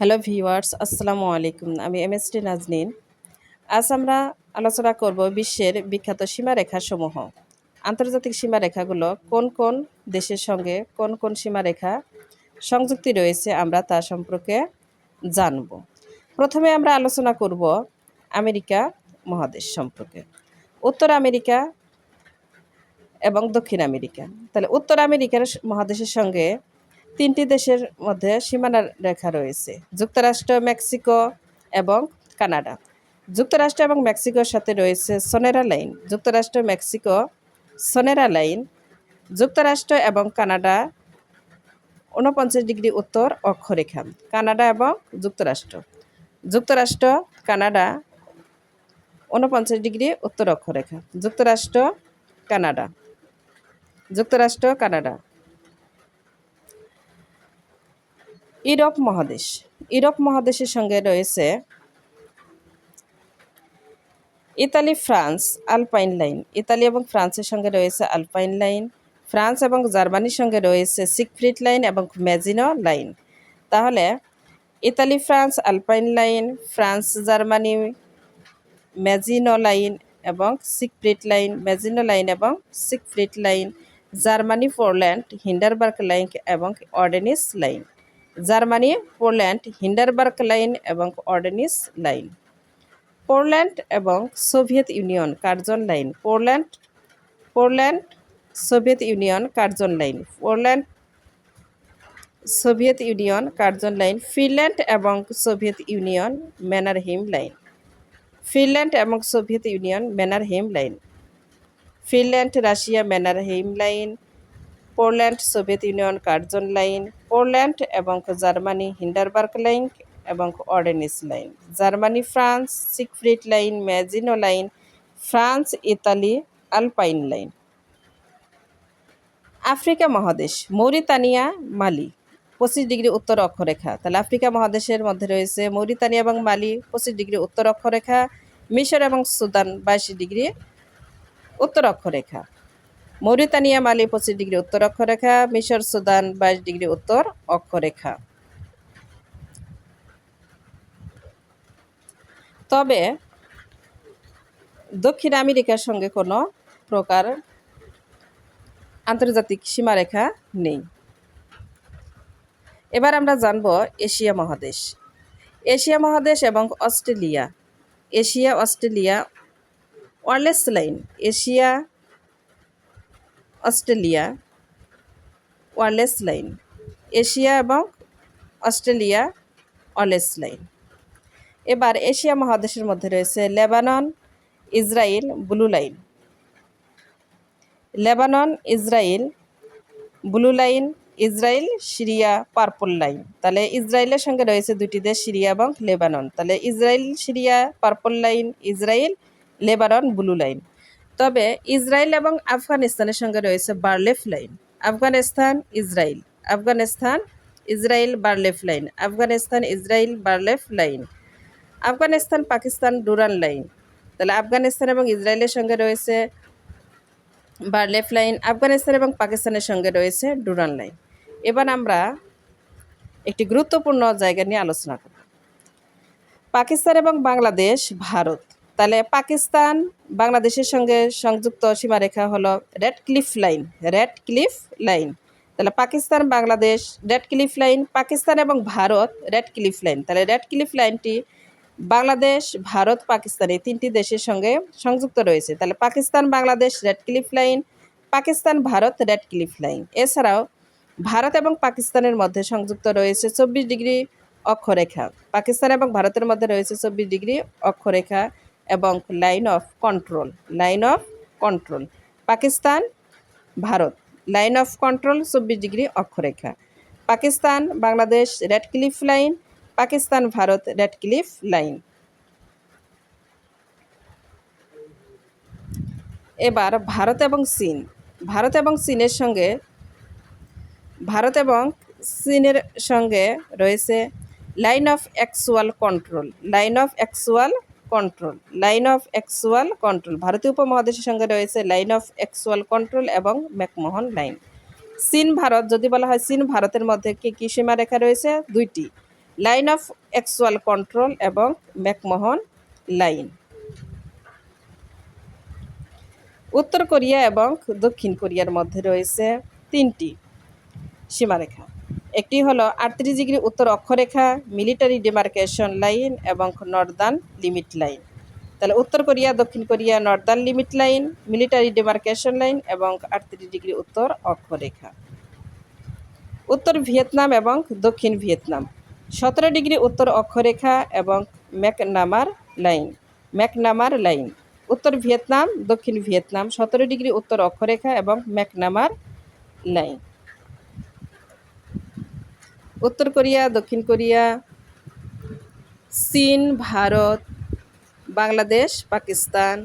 Hello viewers আসসালামু আলাইকুম আমি এম এস টি নাজনীন আজ আমরা আলোচনা করব বিশ্বের বিখ্যাত সীমারেখাসমূহ। আন্তর্জাতিক সীমারেখাগুলো কোন কোন দেশের সঙ্গে কোন কোন সীমারেখা সংযুক্তি রয়েছে আমরা তা সম্পর্কে জানব। প্রথমে আমরা আলোচনা করব আমেরিকা মহাদেশ সম্পর্কে। উত্তর আমেরিকা এবং দক্ষিণ আমেরিকা। তাহলে উত্তর আমেরিকার মহাদেশের সঙ্গে তিনটি দেশের মধ্যে সীমানা রেখা রয়েছে। যুক্তরাষ্ট্র, মেক্সিকো এবং কানাডা। যুক্তরাষ্ট্র এবং মেক্সিকোর সাথে রয়েছে সোনেরা লাইন। যুক্তরাষ্ট্র, মেক্সিকো, সোনেরা লাইন। যুক্তরাষ্ট্র এবং কানাডা ঊনপঞ্চাশ ডিগ্রি উত্তর অক্ষরেখা। কানাডা এবং যুক্তরাষ্ট্র। যুক্তরাষ্ট্র, কানাডা ঊনপঞ্চাশ ডিগ্রি উত্তর অক্ষরেখা। যুক্তরাষ্ট্র, কানাডা। যুক্তরাষ্ট্র, কানাডা। ইউরোপ মহাদেশ। ইউরোপ মহাদেশের সঙ্গে রয়েছে Italy, France, Alpine line. Italy এবং ফ্রান্সের সঙ্গে রয়েছে আলপাইন লাইন। ফ্রান্স এবং জার্মানির সঙ্গে রয়েছে সিকফ্রিট লাইন এবং ম্যাজিনো লাইন। তাহলে Italy, France, Alpine line, France, Germany, Maginot line এবং সিকফ্রিট লাইন, ম্যাজিনো লাইন এবং Siegfried line, Germany, Poland, Hindenburg line এবং Ardennes line. Germany, Poland, Hindenburg line এবং অর্ডেনিস লাইন। পোল্যান্ড এবং Soviet Union Curzon line. Poland Poland, Soviet Union Curzon line. Poland, Soviet Union Curzon line. Finland এবং Soviet Union Mannerheim line. Finland এবং Soviet Union Mannerheim line. Finland, Russia Mannerheim line. Poland Soviet Union, Curzon line Poland এবং Germany, Hindenburg line এবং Ardennes line. Germany, France Siegfried line, Maginot line, France, Italy, Alpine line. Africa মহাদেশ, Mauritania, মালি, পঁচিশ degree উত্তর অক্ষরেখা। তাহলে Africa মহাদেশের মধ্যে রয়েছে মৌরিতানিয়া এবং মালি, পঁচিশ ডিগ্রি উত্তর অক্ষরেখা। মিশর এবং সুদান, বাইশ ডিগ্রি উত্তর অক্ষরেখা। মৌরিতানিয়া, মালি, পঁচিশ ডিগ্রি উত্তর অক্ষরেখা, মিশর, সুদান, বাইশ ডিগ্রি উত্তর অক্ষরেখা। তবে দক্ষিণ আমেরিকার সঙ্গে কোনো প্রকার আন্তর্জাতিক সীমারেখা নেই। এবার আমরা জানব এশিয়া মহাদেশ। এশিয়া মহাদেশ এবং Australia. Asia, Australia Wallace line, Asia Australia Wallace line. Asia এবং অস্ট্রেলিয়া ওয়ারলেস লাইন। এবার এশিয়া মহাদেশের মধ্যে রয়েছে Lebanon Israel blue line. Lebanon Israel blue line Israel Syria, purple line. তাহলে ইসরায়েলের সঙ্গে রয়েছে দুটি দেশ, সিরিয়া এবং লেবানন। তাহলে Israel Syria, purple line Israel Lebanon, blue line. তবে ইসরায়েল এবং আফগানিস্তানের সঙ্গে রয়েছে Bar Lev line. Afghanistan, Israel. Afghanistan, Israel, Bar Lev line. Afghanistan, Israel, Bar Lev line. Afghanistan, Pakistan, Durand line. তাহলে আফগানিস্তান এবং ইসরায়েলের সঙ্গে রয়েছে বার্লেফ লাইন। আফগানিস্তান এবং পাকিস্তানের সঙ্গে রয়েছে ডুরান লাইন। এবার আমরা একটি গুরুত্বপূর্ণ জায়গা নিয়ে আলোচনা করব। পাকিস্তান এবং বাংলাদেশ, ভারত। তাহলে পাকিস্তান বাংলাদেশের সঙ্গে সংযুক্ত সীমারেখা হলো Radcliffe line Radcliffe line তাহলে Pakistan, Bangladesh Radcliffe line Pakistan এবং ভারত রেড ক্লিফ লাইন তাহলে রেড ক্লিফ লাইনটি বাংলাদেশ, ভারত, পাকিস্তান এই তিনটি দেশের সঙ্গে সংযুক্ত রয়েছে। তাহলে Pakistan, Bangladesh Radcliffe line Pakistan, Bharat Radcliffe line এছাড়াও ভারত এবং পাকিস্তানের মধ্যে সংযুক্ত রয়েছে চব্বিশ ডিগ্রি অক্ষরেখা। পাকিস্তান এবং ভারতের মধ্যে রয়েছে চব্বিশ ডিগ্রি অক্ষরেখা। এবং line of control, line of control. Pakistan, Bharat, line of control, চব্বিশ ডিগ্রি অক্ষরেখা। Pakistan, Bangladesh Radcliffe line. Pakistan, Bharat Radcliffe line. এবার ভারত এবং চীন। ভারত এবং চীনের সঙ্গে, ভারত এবং চীনের সঙ্গে রয়েছে line of actual control, line of actual control line of actual control ভারতীয় উপমহাদেশের সঙ্গে রয়েছে লাইন অফ অ্যাকচুয়াল কন্ট্রোল এবং ম্যাকমোহন লাইন চীন, ভারত, যদি বলা হয় চীন, ভারতের মধ্যে কী কী সীমারেখা রয়েছে? দুইটি লাইন অফ অ্যাকচুয়াল কন্ট্রোল এবং ম্যাকমোহন লাইন উত্তর কোরিয়া এবং দক্ষিণ কোরিয়ার মধ্যে রয়েছে তিনটি সীমারেখা। একটি হলো আটত্রিশ ডিগ্রি উত্তর অক্ষরেখা, মিলিটারি ডিমার্কেশন লাইন এবং নর্দার্ন লিমিট লাইন। তাহলে উত্তর কোরিয়া, দক্ষিণ Korea, northern limit line, military demarcation line এবং আটত্রিশ ডিগ্রি উত্তর অক্ষরেখা। উত্তর ভিয়েতনাম এবং দক্ষিণ ভিয়েতনাম। সতেরো ডিগ্রি উত্তর অক্ষরেখা এবং ম্যাকনামার লাইন ম্যাকনামার লাইন। উত্তর ভিয়েতনাম, দক্ষিণ ভিয়েতনাম, সতেরো ডিগ্রি উত্তর অক্ষরেখা এবং ম্যাকনামার লাইন। উত্তর কোরিয়া, দক্ষিণ কোরিয়া, চীন, ভারত, বাংলাদেশ, পাকিস্তান,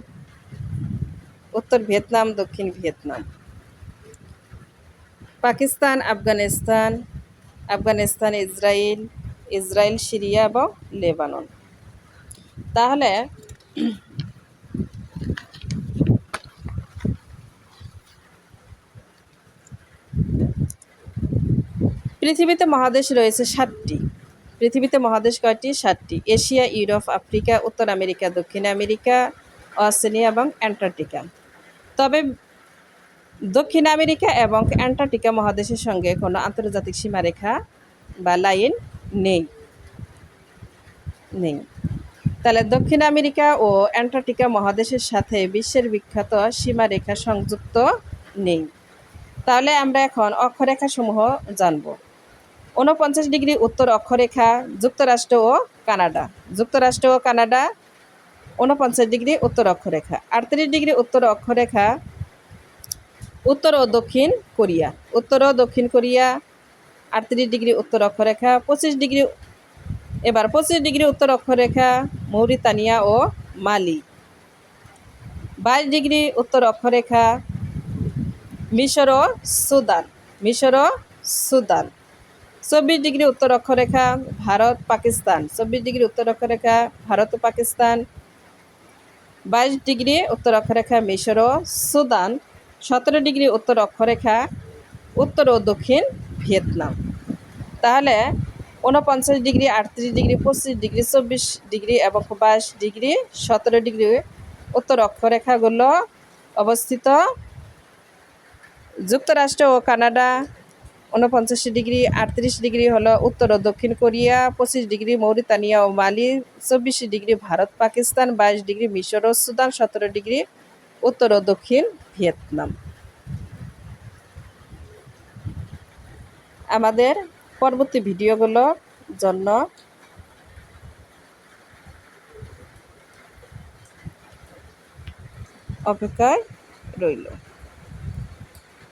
উত্তর ভিয়েতনাম, দক্ষিণ Vietnam. Pakistan, Afghanistan Afghanistan Israel Israel Syria এবং লেবানন। তাহলে পৃথিবীতে মহাদেশ রয়েছে সাতটি। পৃথিবীতে মহাদেশ কয়টি? সাতটি। এশিয়া, ইউরোপ, আফ্রিকা, উত্তর আমেরিকা, দক্ষিণ আমেরিকা, অস্ট্রেলিয়া এবং অ্যান্টার্কটিকা। তবে দক্ষিণ আমেরিকা এবং অ্যান্টার্কটিকা মহাদেশের সঙ্গে কোনো আন্তর্জাতিক সীমারেখা বা লাইন নেই। নেই। তাহলে দক্ষিণ আমেরিকা ও অ্যান্টার্কটিকা মহাদেশের সাথে বিশ্বের বিখ্যাত সীমারেখা সংযুক্ত নেই। তাহলে আমরা এখন অক্ষরেখাসমূহ জানব। ঊনপঞ্চাশ ডিগ্রি উত্তর অক্ষরেখা, যুক্তরাষ্ট্র ও কানাডা। যুক্তরাষ্ট্র ও কানাডা, ঊনপঞ্চাশ ডিগ্রি উত্তর অক্ষরেখা। আটত্রিশ ডিগ্রি উত্তর অক্ষরেখা, উত্তর ও দক্ষিণ কোরিয়া। উত্তর ও দক্ষিণ কোরিয়া, আটত্রিশ ডিগ্রি উত্তর অক্ষরেখা, পঁচিশ ডিগ্রি, এবার পঁচিশ ডিগ্রি উত্তর অক্ষরেখা, মৌরিতানিয়া ও মালি। বাইশ ডিগ্রি উত্তর অক্ষরেখা, মিশর ও সুদান। মিশর ও সুদান। চব্বিশ ডিগ্রি উত্তর অক্ষরেখা, ভারত, পাকিস্তান। চব্বিশ ডিগ্রি উত্তর অক্ষরেখা, ভারত, পাকিস্তান। বাইশ ডিগ্রি উত্তর অক্ষরেখা মিশর ও সুদান, সতেরো ডিগ্রি উত্তর অক্ষরেখা, উত্তর ও দক্ষিণ ভিয়েতনাম। তাহলে ঊনপঞ্চাশ ডিগ্রি, আটত্রিশ ডিগ্রি, পঁচিশ ডিগ্রি, চব্বিশ ডিগ্রি এবং বাইশ ডিগ্রি, সতেরো ডিগ্রি উত্তর অক্ষরেখাগুলো অবস্থিত। যুক্তরাষ্ট্র ও কানাডা ঊনপঞ্চাশ ডিগ্রি, আটত্রিশ ডিগ্রি হলো উত্তর ও দক্ষিণ কোরিয়া, পঁচিশ ডিগ্রি মৌরিতানিয়া ও মালি, চব্বিশ ডিগ্রি ভারত, পাকিস্তান, বাইশ ডিগ্রি মিশর ও সুদান, সতেরো ডিগ্রি উত্তর ও দক্ষিণ ভিয়েতনাম। আমাদের পরবর্তী ভিডিওগুলোর জন্য অপেক্ষায় রইল।